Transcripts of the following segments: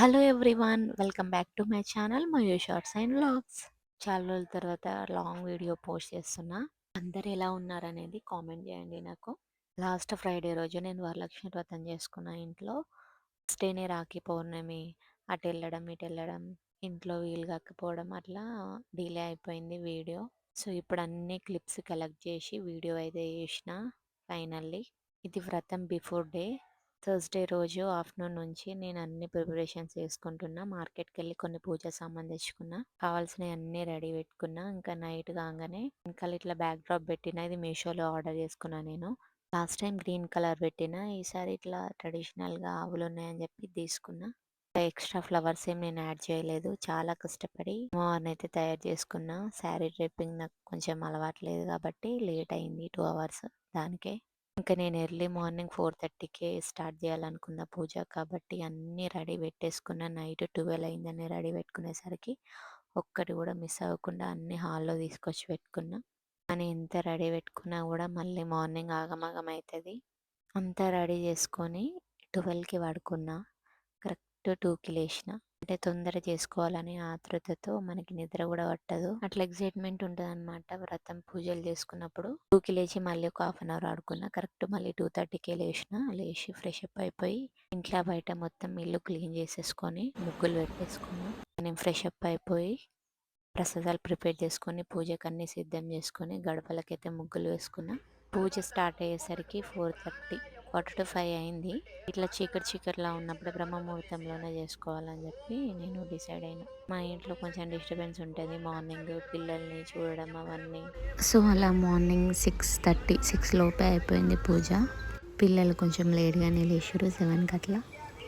Hello everyone welcome back to my channel Mayu shorts and vlogs చాలా రోజుల తర్వాత long video post చేస్తున్నా. అందరు ఎలా ఉన్నారనేది కామెంట్ చేయండి నాకు. లాస్ట్ ఫ్రైడే రోజు నేను వరలక్ష్మి వ్రతం చేసుకున్న ఇంట్లో స్టేనే డేనే రాఖీ పౌర్ణమి అటు వెళ్ళడం ఇటు వెళ్ళడం ఇంట్లో వీలు కాకపోవడం అట్లా డిలే అయిపోయింది వీడియో సో ఇప్పుడు అన్ని క్లిప్స్ కలెక్ట్ చేసి వీడియో అయితే చేసిన ఫైనల్లీ ఇది వ్రతం బిఫోర్ డే థర్స్డే రోజు ఆఫ్టర్నూన్ నుంచి నేను అన్ని ప్రిపరేషన్స్ చేసుకుంటున్నా. మార్కెట్కి వెళ్ళి కొన్ని పూజ సామాన్ తెచ్చుకున్నా. కావాల్సినవి అన్నీ రెడీ పెట్టుకున్నా. ఇంకా నైట్ కాగానే ఇంకా ఇట్లా బ్యాక్ డ్రాప్ పెట్టిన. ఇది మీషోలో ఆర్డర్ చేసుకున్నా నేను. లాస్ట్ టైం గ్రీన్ కలర్ పెట్టిన. ఈసారి ఇట్లా ట్రెడిషనల్గా ఆవులు ఉన్నాయని చెప్పి తీసుకున్నా. ఎక్స్ట్రా ఫ్లవర్స్ ఏం నేను యాడ్ చేయలేదు. చాలా కష్టపడి మార్న్ అయితే తయారు చేసుకున్నా. శారీ డ్రెప్పింగ్ నాకు కొంచెం అలవాట్లేదు కాబట్టి లేట్ అయింది. టూ అవర్స్ దానికే. ఇంకా నేను ఎర్లీ మార్నింగ్ ఫోర్ థర్టీకే స్టార్ట్ చేయాలనుకున్న పూజ కాబట్టి అన్నీ రెడీ పెట్టేసుకున్న. నైట్ ట్వెల్వ్ అయిందని రెడీ పెట్టుకునేసరికి ఒక్కటి కూడా మిస్ అవ్వకుండా అన్ని హాల్లో తీసుకొచ్చి పెట్టుకున్నా. కానీ ఎంత రెడీ పెట్టుకున్నా కూడా మళ్ళీ మార్నింగ్ ఆగమాగం అవుతుంది అంతా రెడీ చేసుకొని ట్వెల్వ్కి పడుకున్నా. కరెక్ట్ టూకి లేచిన. అంటే తొందర చేసుకోవాలని ఆతృతతో మనకి నిద్ర కూడా పట్టదు. అట్లా ఎక్సైట్మెంట్ ఉంటుంది అనమాట వ్రతం పూజలు చేసుకున్నప్పుడు. టూకి లేచి మళ్ళీ ఒక హాఫ్ అన్ అవర్ ఆడుకున్నా కరెక్ట్ మళ్ళీ టూ థర్టీకే లేచిన లేచి ఫ్రెష్ అప్ అయిపోయి ఇంట్లో బయట మొత్తం ఇల్లు క్లీన్ చేసేసుకొని ముగ్గులు పెట్టేసుకున్నాం నేను ఫ్రెష్ అప్ అయిపోయి ప్రసాదాలు ప్రిపేర్ చేసుకొని పూజకు అన్ని సిద్ధం చేసుకొని గడపలకైతే ముగ్గులు వేసుకున్నా. పూజ స్టార్ట్ అయ్యేసరికి four thirty. Forty to five అయింది. ఇట్లా చీకటి చీకటిలా ఉన్నప్పుడు బ్రహ్మముహూర్తంలోనే చేసుకోవాలని చెప్పి నేను డిసైడ్ అయినా. మా ఇంట్లో కొంచెం డిస్టర్బెన్స్ ఉంటుంది. మార్నింగ్ పిల్లల్ని చూడడం అవన్నీ. సో అలా మార్నింగ్ సిక్స్ థర్టీ సిక్స్ లోపే అయిపోయింది పూజ. పిల్లలు కొంచెం లేట్గానే లేచారు సెవెన్కి అట్లా.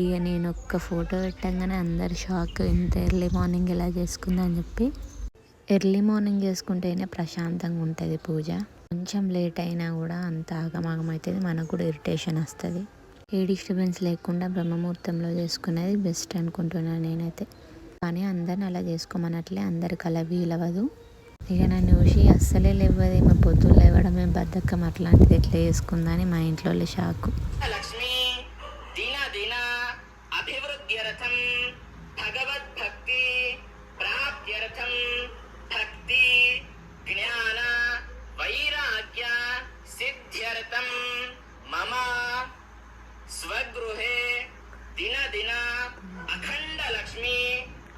ఇక నేను ఒక్క ఫోటో పెట్టంగానే అందరు షాక్ ఇంత ఎర్లీ మార్నింగ్ ఎలా చేసుకుందని చెప్పి. ఎర్లీ మార్నింగ్ చేసుకుంటేనే ప్రశాంతంగా ఉంటుంది పూజ. కొంచెం లేట్ అయినా కూడా అంత ఆగమాగం అవుతుంది మనకు కూడా ఇరిటేషన్ వస్తుంది. ఏ డిస్టర్బెన్స్ లేకుండా బ్రహ్మముహూర్తంలో చేసుకునేది బెస్ట్ అనుకుంటున్నాను నేనైతే. కానీ అందరిని అలా చేసుకోమన్నట్లే అందరికి అలా వీలవదు ఇక నన్ను చూసి అస్సలే లేవదు మా పొద్దున్న లేవడమే బద్దకం అట్లాంటిది ఎట్లా చేసుకుందని మా ఇంట్లో షాకు లక్ష్మి దీన దీన అభివృద్ధ్యర్థం భగవద్భక్తి ప్రాప్త్యర్థం భక్తి జ్ఞాన వైరాగ్య సిద్ధ్యర్థం మమ స్వగృహే దిన దిన అఖండ లక్ష్మి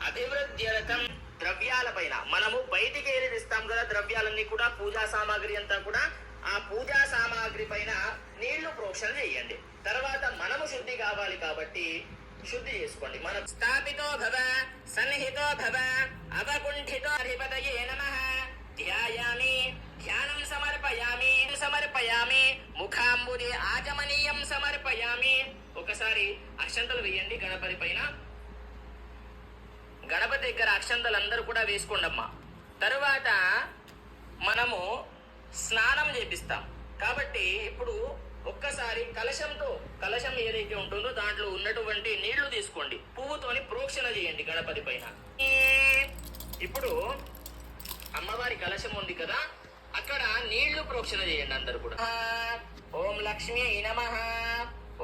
అభివృద్ధ్యర్థం ద్రవ్యాల పైన మనము బయటికి ఏది ఇస్తాం కదా ద్రవ్యాలన్నీ కూడా పూజా సామాగ్రి అంతా కూడా ఆ పూజా సామాగ్రి పైన నీళ్ళు ప్రోక్షణ చేయండి తర్వాత మనము శుద్ధి కావాలి కాబట్టి శుద్ధి చేసుకోండి మనం స్థాపితో భవ సన్నిహితో భవ అవకుంఠితో అధిపతయే నమ ధ్యాయామి ధ్యానం సమర్పయామి సమర్పయామి ముఖాంబుది ఆచమనీయం సమర్పయామి ఒకసారి అక్షంతలు వేయండి గణపతి పైన. గణపతి దగ్గర అక్షంతలు అందరూ కూడా వేసుకోండమ్మా. తరువాత మనము స్నానం చేపిస్తాం. కాబట్టి ఇప్పుడు ఒక్కసారి కలశంతో కలశం ఏదైతే ఉంటుందో దాంట్లో ఉన్నటువంటి నీళ్ళు తీసుకోండి. పువ్వుతోని ప్రోక్షణ చేయండి గణపతి పైన. ఇప్పుడు అమ్మవారి కలశం ఉంది కదా అక్కడ నీళ్ళు ప్రోక్షణ చేయండి అందరు కూడా. ఓం లక్ష్మి నమ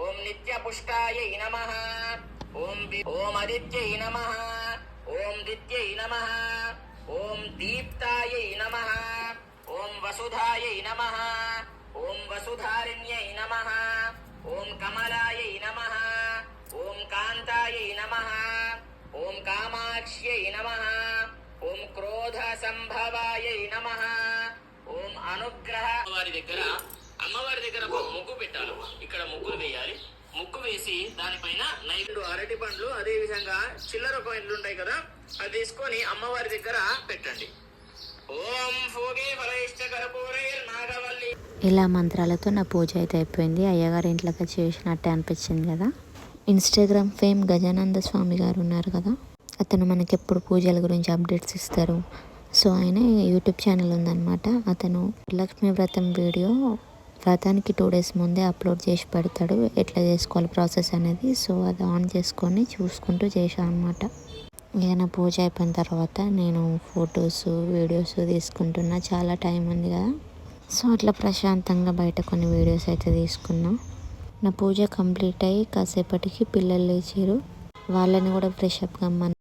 ఓం నిత్య పుష్టాయ నమ ఓం ఓం ఆదిత్య నమ ఓం దిత్య నమ ఓం దీప్తాయ నమ ఓం వసుధాయ నమ ఓం వసుధారిణ్యై నమ. ఓం కమలాయ నమ. ఓం కాంతాయ నమ. ఓం కామాక్ష్యై నమ. ఓం క్రోధ సంభవాయ నమ. ఓం అనుగ్రహ వారి దగ్గర అమ్మవారి దగ్గర ఒక ముగ్గు పెట్టాలి. ఇక్కడ ముగ్గులు వేయాలి. ముగ్గు వేసి దానిపైన నైవేద్యం అరటి పండ్లు అదే విధంగా చిల్లర కాయిన్లు ఉంటాయి కదా అవి తీసుకొని అమ్మవారి దగ్గర పెట్టండి. ఓం భోగే ఫలైష్ట కర్పూరైర్ నాగవల్లి. ఇలా మంత్రాలతో నా పూజ అయితే అయిపోయింది. అయ్యగారి ఇంట్లోకి చేసినట్టే అనిపించింది కదా. ఇన్స్టాగ్రామ్ ఫేమ్ గజానంద స్వామి గారు ఉన్నారు కదా. అతను మనకి ఎప్పుడు పూజల గురించి అప్డేట్స్ ఇస్తారు. సో ఆయన యూట్యూబ్ ఛానల్ ఉందన్నమాట. అతను లక్ష్మీ వ్రతం వీడియో వ్రతానికి టూ డేస్ ముందే అప్లోడ్ చేసి పెడతాడు. ఎట్లా చేసుకోవాలి ప్రాసెస్ అనేది. సో అది ఆన్ చేసుకొని చూసుకుంటూ చేశాను అనమాట ఇక నా పూజ అయిపోయిన తర్వాత నేను ఫొటోస్ వీడియోస్ తీసుకుంటున్నా. చాలా టైం ఉంది కదా. సో అట్లా ప్రశాంతంగా బయట కొన్ని వీడియోస్ అయితే తీసుకున్నాం. నా పూజ కంప్లీట్ అయ్యి కాసేపటికి పిల్లలు లేచారు. వాళ్ళని కూడా ఫ్రెష్ అప్ కమ్మని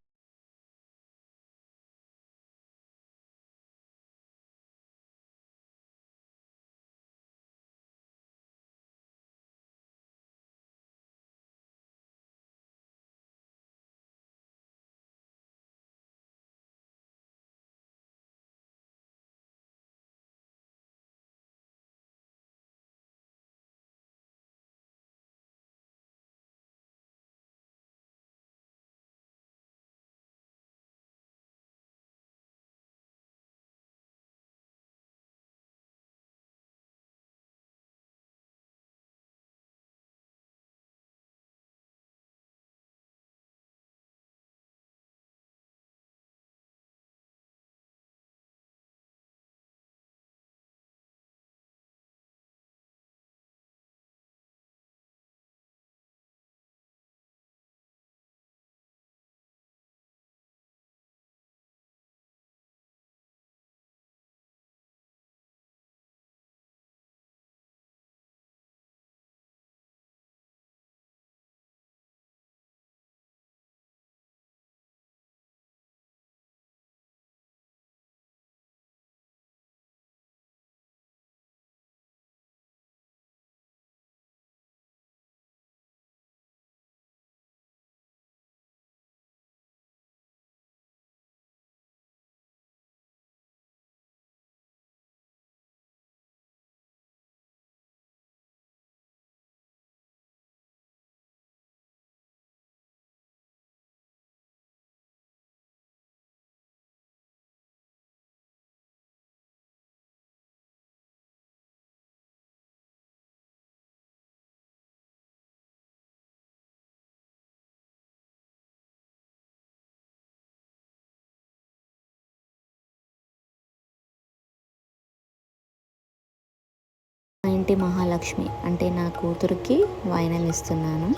మా ఇంటి మహాలక్ష్మి అంటే నా కూతురికి వాయినం ఇస్తున్నాను.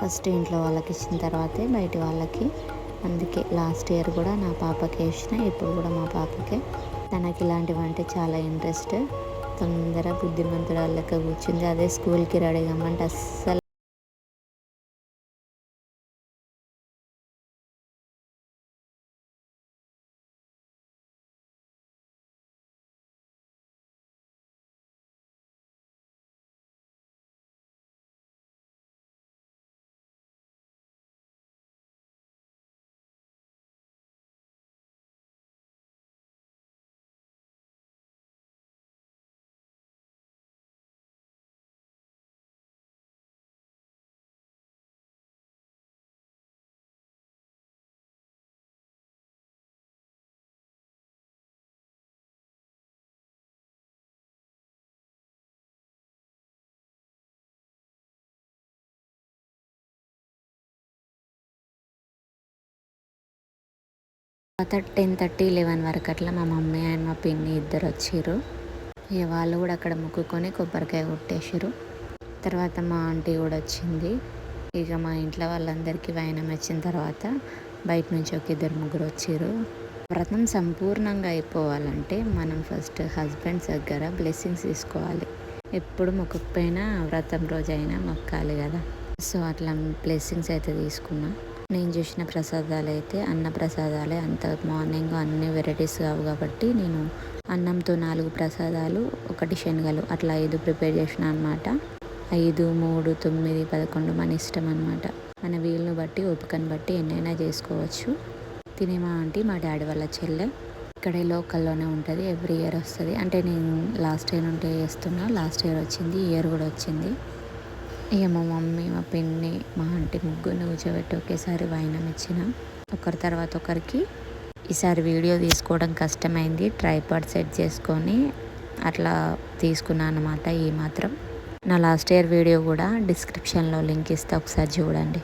ఫస్ట్ ఇంట్లో వాళ్ళకి ఇచ్చిన తర్వాతే బయట వాళ్ళకి. అందుకే లాస్ట్ ఇయర్ కూడా నా పాపకి వేసిన ఇప్పుడు కూడా మా పాపకే. తనకి ఇలాంటివి అంటే చాలా ఇంట్రెస్ట్. తొందర బుద్ధిమంతుడు వాళ్ళకి కూర్చుంది. అదే స్కూల్కి రెడీ కమ్మంటే అస్సలు తర్వాత టెన్ థర్టీ లెవెన్ వరకు అట్లా మా మమ్మీ అండ్ మా పిన్ని ఇద్దరు వచ్చారు ఇక వాళ్ళు కూడా అక్కడ మొక్కుకొని కొబ్బరికాయ కొట్టేసారు తర్వాత మా ఆంటీ కూడా వచ్చింది. ఇక మా ఇంట్లో వాళ్ళందరికీ వాయనం వచ్చిన తర్వాత బయట నుంచి ఒక ఇద్దరు ముగ్గురు వచ్చారు వ్రతం సంపూర్ణంగా అయిపోవాలంటే మనం ఫస్ట్ హస్బెండ్స్ దగ్గర బ్లెస్సింగ్స్ తీసుకోవాలి. ఎప్పుడు మొక్కకపోయినా వ్రతం రోజైనా మొక్కాలి కదా. సో అట్లా బ్లెస్సింగ్స్ అయితే తీసుకున్నా. నేను చేసిన ప్రసాదాలు అయితే అన్న ప్రసాదాలే అంత మార్నింగ్ అన్ని వెరైటీస్ కావు కాబట్టి నేను అన్నంతో నాలుగు ప్రసాదాలు ఒకటి శనగలు అట్లా ఐదు ప్రిపేర్ చేసిన అనమాట ఐదు మూడు తొమ్మిది పదకొండు మన ఇష్టం అనమాట మన వీలును బట్టి ఓపికను బట్టి ఎన్నైనా చేసుకోవచ్చు. తినే మా ఆంటీ మా డాడీ వాళ్ళ చెల్లె ఇక్కడే లోకల్లోనే ఉంటుంది ఎవ్రీ ఇయర్ వస్తుంది. అంటే నేను లాస్ట్ ఇయర్ ఉంటే చేస్తున్నా లాస్ట్ ఇయర్ వచ్చింది ఇయర్ కూడా వచ్చింది. ఇక మా మమ్మీ మా పిన్ని మా ఆంటీ ముగ్గురిని కూర్చోబెట్టి ఒకేసారి వాయినం ఇచ్చిన. ఒకరి తర్వాత ఒకరికి ఈసారి వీడియో తీసుకోవడం కష్టమైంది. ట్రైపాడ్ సెట్ చేసుకొని అట్లా తీసుకున్నాను అనమాట ఈ మాత్రం. నా లాస్ట్ ఇయర్ వీడియో కూడా డిస్క్రిప్షన్లో లింక్ ఇస్తే ఒకసారి చూడండి.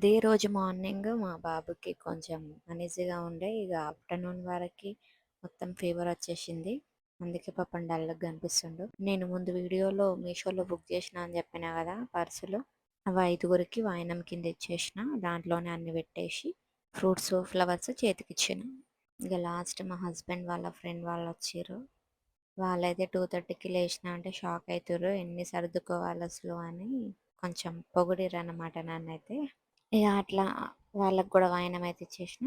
అదే రోజు మార్నింగ్ మా బాబుకి కొంచెం అనీజీగా ఉండే. ఇక ఆఫ్టర్నూన్ వరకు మొత్తం ఫీవర్ వచ్చేసింది. అందుకే పాపం డల్గా కనిపిస్తుండు నేను ముందు వీడియోలో మీషోలో బుక్ చేసిన అని చెప్పిన కదా పర్సులు. అవి ఐదుగురికి వాయినం కింద ఇచ్చేసిన. దాంట్లోనే అన్ని పెట్టేసి ఫ్రూట్స్ ఫ్లవర్స్ చేతికి ఇక లాస్ట్ మా హస్బెండ్ వాళ్ళ ఫ్రెండ్ వాళ్ళు వచ్చారు వాళ్ళైతే టూ థర్టీకి లేచిన అంటే షాక్ అవుతారు ఎన్ని సర్దుకోవాలి అసలు అని కొంచెం పొగిడిరు అన్నమాట నన్నైతే. ఇక అట్లా వాళ్ళకు కూడా వాయనం అయితే ఇచ్చేసిన.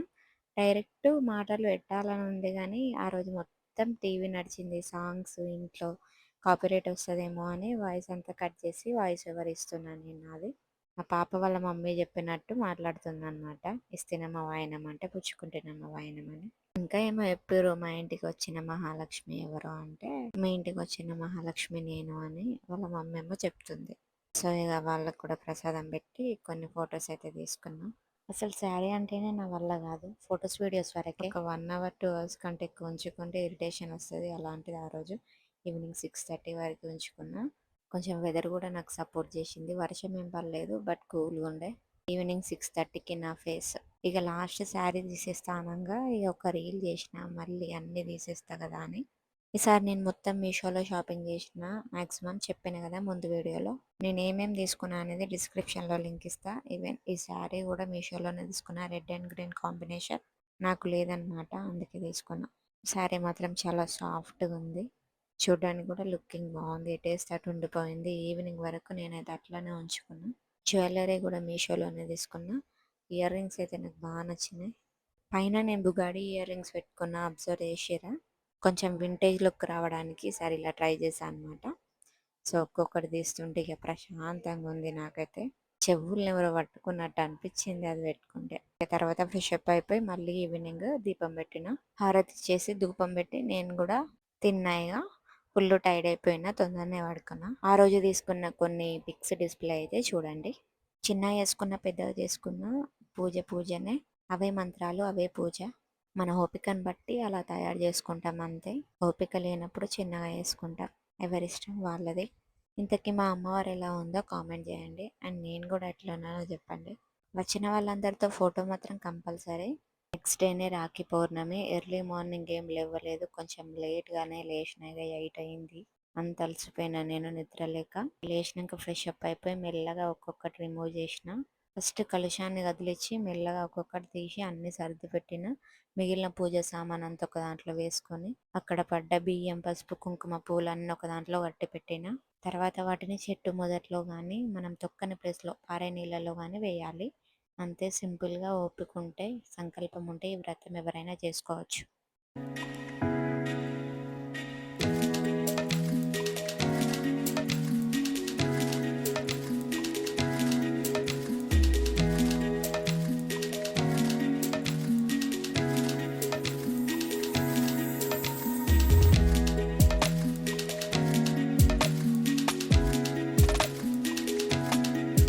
డైరెక్ట్ మాటలు పెట్టాలని ఉంది కానీ ఆ రోజు మొత్తం టీవీ నడిచింది. సాంగ్స్ ఇంట్లో కాపీరైట్ వస్తుందేమో అని వాయిస్ అంతా కట్ చేసి వాయిస్ ఎవరు ఇస్తున్నాను నేను అది మా పాప వాళ్ళ మమ్మీ చెప్పినట్టు మాట్లాడుతుంది అనమాట ఇస్తేనమ్మ వాయనం అంటే పుచ్చుకుంటేనమ్మ వాయనం అని. ఇంకా ఏమో చెప్పారు మా ఇంటికి వచ్చిన మహాలక్ష్మి ఎవరు అంటే మీ ఇంటికి వచ్చిన మహాలక్ష్మి నేను అని వాళ్ళ మమ్మీ ఏమో చెప్తుంది. సో ఇక వాళ్ళకు కూడా ప్రసాదం పెట్టి కొన్ని ఫొటోస్ అయితే తీసుకున్నాం. అసలు శారీ అంటేనే నా వల్ల కాదు. ఫొటోస్ వీడియోస్ వరకే. ఒక వన్ అవర్ టూ అవర్స్ కంటే ఎక్కువ ఉంచుకుంటే ఇరిటేషన్ వస్తుంది. అలాంటిది ఆ రోజు ఈవినింగ్ సిక్స్ థర్టీ వరకు ఉంచుకున్నా. కొంచెం వెదర్ కూడా నాకు సపోర్ట్ చేసింది. వర్షం ఏం పర్లేదు బట్ కూల్గా ఉండే. ఈవినింగ్ సిక్స్ థర్టీకి నా ఫేస్. ఇక లాస్ట్ శారీ తీసేస్తానంగా ఇక ఒక రీల్ చేసిన మళ్ళీ అన్నీ తీసేస్తా కదా అని. ఈసారి నేను మొత్తం మీషోలో షాపింగ్ చేసిన మ్యాక్సిమం చెప్పాను కదా ముందు వీడియోలో. నేను ఏమేమి తీసుకున్నా అనేది డిస్క్రిప్షన్లో లింక్ ఇస్తా. ఈవెన్ ఈ శారీ కూడా మీషోలోనే తీసుకున్నా రెడ్ అండ్ గ్రీన్ కాంబినేషన్. నాకు లేదనమాట అందుకే తీసుకున్నా. శారీ మాత్రం చాలా సాఫ్ట్గా ఉంది. చూడడానికి కూడా లుకింగ్ బాగుంది టేస్ట్ అటు ఉండిపోయింది. ఈవినింగ్ వరకు నేనైతే అట్లానే ఉంచుకున్నా. జ్యువెలరీ కూడా మీషోలోనే తీసుకున్నా. ఇయర్ రింగ్స్ అయితే నాకు బాగా నచ్చినాయి. పైన నేను బుగాడి ఇయర్ రింగ్స్ పెట్టుకున్నా అబ్జర్వ్ చేసిరా కొంచెం వింటేజ్ లుక్ రావడానికి సరే ఇలా ట్రై చేశాను అనమాట సో ఒక్కొక్కటి తీస్తుంటే ఇక ప్రశాంతంగా ఉంది నాకైతే. చెవులను ఎవరో పట్టుకున్నట్టు అనిపించింది అది పెట్టుకుంటే. తర్వాత ఫ్రెషప్ అయిపోయి మళ్ళీ ఈవినింగ్ దీపం పెట్టిన. హారతి చేసి ధూపం పెట్టి నేను కూడా తిన్నాయిగా ఫుల్ టైడ్ అయిపోయినా తొందరనే పడుకున్నా. ఆ రోజు తీసుకున్న కొన్ని పిక్స్ డిస్ప్లే అయితే చూడండి. చిన్న వేసుకున్న పెద్దగా చేసుకున్న పూజ పూజనే. అవే మంత్రాలు అవే పూజ. మన ఓపికను బట్టి అలా తయారు చేసుకుంటాం అంతే. ఓపిక లేనప్పుడు చిన్నగా వేసుకుంటాం ఎవరిష్టం వాళ్ళది. ఇంతకీ మా అమ్మవారు ఎలా ఉందో కామెంట్ చేయండి. అండ్ నేను కూడా ఎట్లా ఉన్నానో చెప్పండి. వచ్చిన వాళ్ళందరితో ఫోటో మాత్రం కంపల్సరీ. నెక్స్ట్ డేనే రాఖీ పౌర్ణమి. ఎర్లీ మార్నింగ్ ఏం లేవలేదు. కొంచెం లేట్గానే లేచినాయిగా ఎయిట్ అయింది. అంత అలసిపోయినా నేను నిద్రలేక లేచినాక ఫ్రెష్ అప్ అయిపోయి మెల్లగా ఒక్కొక్కటి రిమూవ్ చేసిన. ఫస్ట్ కలుషాన్ని కదిలిచ్చి మెల్లగా ఒక్కొక్కటి తీసి అన్ని సర్ది పెట్టిన మిగిలిన పూజ సామాన్ అంతా ఒక దాంట్లో వేసుకొని అక్కడ పడ్డ బియ్యం పసుపు కుంకుమ పూలు అన్ని ఒక దాంట్లో కట్టి పెట్టిన. తర్వాత వాటిని చెట్టు మొదట్లో కానీ మనం తొక్కని ప్లేస్లో పారే నీళ్ళలో కానీ వేయాలి. అంతే సింపుల్గా ఓపిక ఉంటే సంకల్పం ఉంటే ఈ వ్రతం ఎవరైనా చేసుకోవచ్చు.